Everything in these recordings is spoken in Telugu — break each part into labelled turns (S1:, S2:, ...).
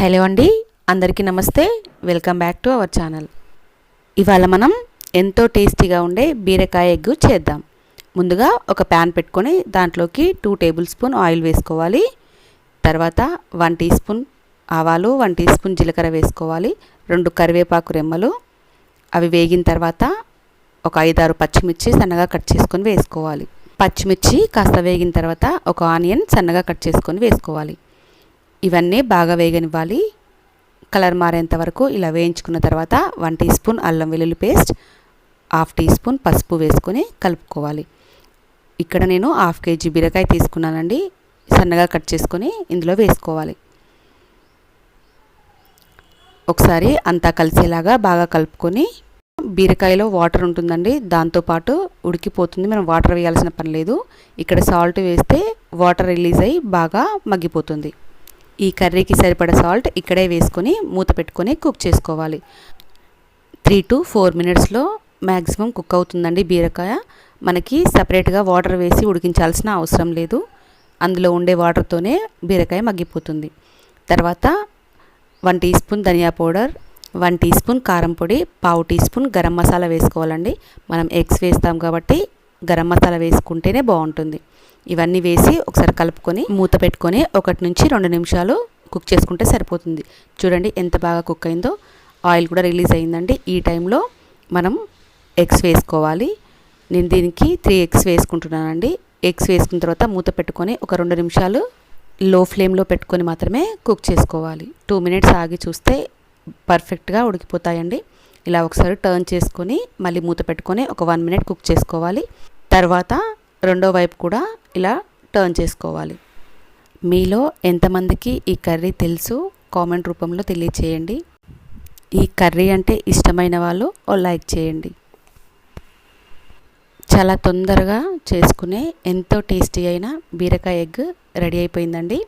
S1: హలో అండి. అందరికీ నమస్తే. Welcome back to our channel ఇవాళ మనం ఎంతో టేస్టీగా ఉండే బీరకాయ ఎగ్ చేద్దాం. ముందుగా ఒక ప్యాన్ పెట్టుకొని దాంట్లోకి టూ టేబుల్ స్పూన్ ఆయిల్ వేసుకోవాలి. తర్వాత వన్ టీ స్పూన్ ఆవాలు వన్ టీ స్పూన్ జీలకర్ర వేసుకోవాలి. రెండు కరివేపాకు రెమ్మలు. అవి వేగిన తర్వాత ఒక ఐదారు పచ్చిమిర్చి సన్నగా కట్ చేసుకొని వేసుకోవాలి. పచ్చిమిర్చి కాస్త వేగిన తర్వాత ఒక ఆనియన్ సన్నగా కట్ చేసుకొని వేసుకోవాలి. ఇవన్నీ బాగా వేగనివ్వాలి. కలర్ మారేంత వరకు ఇలా వేయించుకున్న తర్వాత వన్ టీ స్పూన్ అల్లం వెల్లుల్లి పేస్ట్ హాఫ్ టీ స్పూన్ పసుపు వేసుకొని కలుపుకోవాలి. ఇక్కడ నేను హాఫ్ కేజీ బీరకాయ తీసుకున్నానండి. సన్నగా కట్ చేసుకొని ఇందులో వేసుకోవాలి. ఒకసారి అంతా కలిసేలాగా బాగా కలుపుకొని బీరకాయలో వాటర్ ఉంటుందండి. దాంతోపాటు ఉడికిపోతుంది. మనం వాటర్ వేయాల్సిన పని లేదు. ఇక్కడ సాల్ట్ వేస్తే వాటర్ రిలీజ్ అయ్యి బాగా మగ్గిపోతుంది. ఈ కర్రీకి సరిపడ సాల్ట్ ఇక్కడే వేసుకొని మూత పెట్టుకొని కుక్ చేసుకోవాలి. త్రీ టు ఫోర్ మినిట్స్లో మ్యాక్సిమం కుక్ అవుతుందండి బీరకాయ. మనకి సపరేట్గా వాటర్ వేసి ఉడికించాల్సిన అవసరం లేదు. అందులో ఉండే వాటర్తోనే బీరకాయ మగ్గిపోతుంది. తర్వాత వన్ టీ స్పూన్ ధనియా పౌడర్ వన్ టీ స్పూన్ కారం పొడి పావు టీ స్పూన్ గరం మసాలా వేసుకోవాలండి. మనం ఎగ్స్ వేస్తాం కాబట్టి గరం మసాలా వేసుకుంటేనే బాగుంటుంది. ఇవన్నీ వేసి ఒకసారి కలుపుకొని మూత పెట్టుకొని ఒకటి నుంచి రెండు నిమిషాలు కుక్ చేసుకుంటే సరిపోతుంది. చూడండి ఎంత బాగా కుక్ అయిందో. ఆయిల్ కూడా రిలీజ్ అయిందండి. ఈ టైంలో మనం ఎగ్స్ వేసుకోవాలి. నేను దీనికి త్రీ ఎగ్స్ వేసుకుంటున్నానండి. ఎగ్స్ వేసుకున్న తర్వాత మూత పెట్టుకొని ఒక రెండు నిమిషాలు లో ఫ్లేమ్లో పెట్టుకొని మాత్రమే కుక్ చేసుకోవాలి. టూ మినిట్స్ ఆగి చూస్తే పర్ఫెక్ట్గా ఉడికిపోతాయండి. ఇలా ఒకసారి టర్న్ చేసుకొని మళ్ళీ మూత పెట్టుకొని ఒక వన్ మినిట్ కుక్ చేసుకోవాలి. తర్వాత రెండో వైపు కూడా ఇలా టర్న్ చేసుకోవాలి. మీలో ఎంతమందికి ఈ కర్రీ తెలుసు? కామెంట్ రూపంలో తెలియచేయండి. ఈ కర్రీ అంటే ఇష్టమైన వాళ్ళు ఓ లైక్ చేయండి. చాలా తొందరగా చేసుకునే ఎంతో టేస్టీ అయిన బీరకాయ ఎగ్ రెడీ అయిపోయిందండి.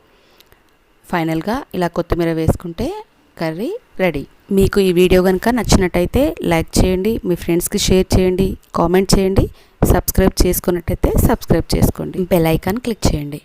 S1: ఫైనల్గా ఇలా కొత్తిమీర వేసుకుంటే కర్రీ రెడీ. మీకు ఈ వీడియో కనుక నచ్చినట్టయితే లైక్ చేయండి మీ ఫ్రెండ్స్కి షేర్ చేయండి కామెంట్ చేయండి సబ్స్క్రైబ్ చేసుకున్నట్టయితే సబ్స్క్రైబ్ చేసుకోండి. బెల్ ఐకాన్ క్లిక్ చేయండి.